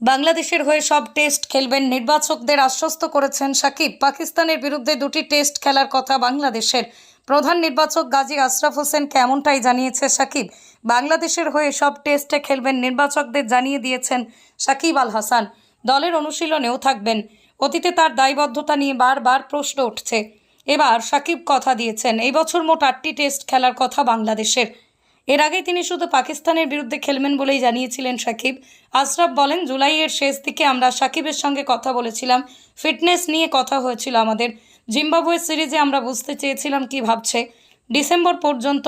বাংলাদেশের হয়ে সব টেস্ট খেলবেন নির্বাচকদের আশ্বস্ত করেছেন সাকিব। পাকিস্তানের বিরুদ্ধে দুটি টেস্ট খেলার কথা বাংলাদেশের প্রধান নির্বাচক গাজী আশরাফ হোসেনকে এমনটাই জানিয়েছে সাকিব। বাংলাদেশের হয়ে সব টেস্টে খেলবেন নির্বাচকদের জানিয়ে দিয়েছেন সাকিব আল হাসান। দলের অনুশীলনেও থাকবেন। অতীতে তার দায়বদ্ধতা নিয়ে বারবার প্রশ্ন উঠছে। এবার সাকিব কথা দিয়েছেন, এই বছর মোট আটটি টেস্ট খেলার কথা বাংলাদেশের। এর আগে তিনি শুধু পাকিস্তানের বিরুদ্ধে খেলবেন বলেই জানিয়েছিলেন সাকিব। আশরাফ বলেন, জুলাইয়ের শেষ দিকে আমরা সাকিবের সঙ্গে কথা বলেছিলাম। ফিটনেস নিয়ে কথা হয়েছিল আমাদের। জিম্বাবুয়ে সিরিজে আমরা বুঝতে চেয়েছিলাম কি ভাবছে। ডিসেম্বর পর্যন্ত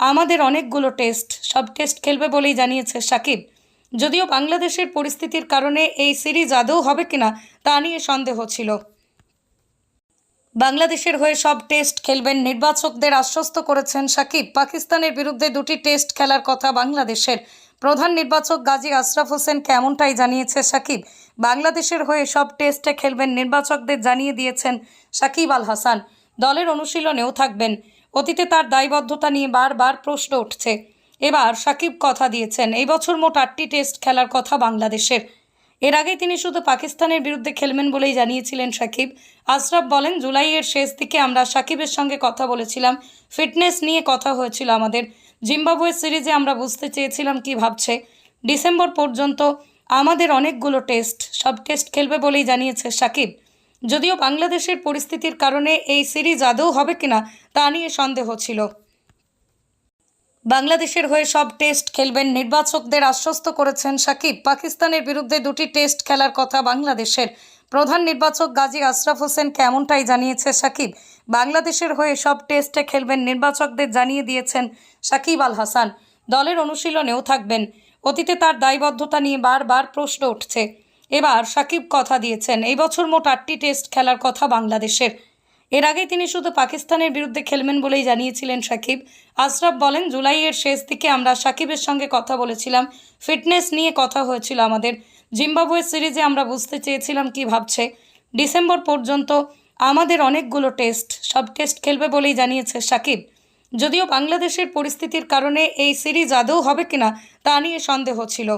আমাদের অনেকগুলো টেস্ট, সব টেস্ট খেলবে বলেই জানিয়েছে সাকিব। যদিও বাংলাদেশের পরিস্থিতির কারণে এই সিরিজ আদৌ হবে কিনা তা নিয়ে সন্দেহ ছিল। বাংলাদেশের হয়ে সব টেস্ট খেলবেন নির্বাচকদের আশ্বস্ত করেছেন সাকিব। পাকিস্তানের বিরুদ্ধে দুটি টেস্ট খেলার কথা বাংলাদেশের প্রধান নির্বাচক গাজী আশরাফ হোসেনকে এমনটাই জানিয়েছে সাকিব। বাংলাদেশের হয়ে সব টেস্টে খেলবেন নির্বাচকদের জানিয়ে দিয়েছেন সাকিব আল হাসান। দলের অনুশীলনেও থাকবেন। অতীতে তার দায়বদ্ধতা নিয়ে বারবার প্রশ্ন উঠছে। এবার সাকিব কথা দিয়েছেন, এই বছর মোট আটটি টেস্ট খেলার কথা বাংলাদেশের। এর আগে তিনি শুধু পাকিস্তানের বিরুদ্ধে খেলবেন বলেই জানিয়েছিলেন সাকিব। আশরাফ বলেন, জুলাইয়ের শেষ দিকে আমরা সাকিবের সঙ্গে কথা বলেছিলাম। ফিটনেস নিয়ে কথা হয়েছিল আমাদের। জিম্বাবুয়ে সিরিজে আমরা বুঝতে চেয়েছিলাম কি ভাবছে। ডিসেম্বর পর্যন্ত আমাদের অনেকগুলো টেস্ট, সব টেস্ট খেলবে বলেই জানিয়েছে সাকিব। যদিও বাংলাদেশের পরিস্থিতির কারণে এই সিরিজ আদৌ হবে কিনা তা নিয়ে সন্দেহ ছিল। বাংলাদেশের হয়ে সব টেস্ট খেলবেন নির্বাচকদের আশ্বস্ত করেছেন সাকিব। পাকিস্তানের বিরুদ্ধে দুটি টেস্ট খেলার কথা বাংলাদেশের প্রধান নির্বাচক গাজী আশরাফ হোসেনকে এমনটাই জানিয়েছে সাকিব। বাংলাদেশের হয়ে সব টেস্টে খেলবেন নির্বাচকদের জানিয়ে দিয়েছেন সাকিব আল হাসান। দলের অনুশীলনেও থাকবেন। অতীতে তার দায়বদ্ধতা নিয়ে বারবার প্রশ্ন উঠছে। এবার সাকিব কথা দিয়েছেন, এই বছর মোট আটটি টেস্ট খেলার কথা বাংলাদেশের। এর আগে তিনি শুধু পাকিস্তানের বিরুদ্ধে খেলবেন বলেই জানিয়েছিলেন সাকিব। আশরাফ বলেন, জুলাইয়ের শেষ দিকে আমরা সাকিবের সঙ্গে কথা বলেছিলাম। ফিটনেস নিয়ে কথা হয়েছিল আমাদের। জিম্বাবুয়ে সিরিজে আমরা বুঝতে চেয়েছিলাম কি ভাবছে। ডিসেম্বর পর্যন্ত আমাদের অনেকগুলো টেস্ট, সব টেস্ট খেলবে বলেই জানিয়েছে সাকিব। যদিও বাংলাদেশের পরিস্থিতির কারণে এই সিরিজ আদৌ হবে কিনা তা নিয়ে সন্দেহ ছিল।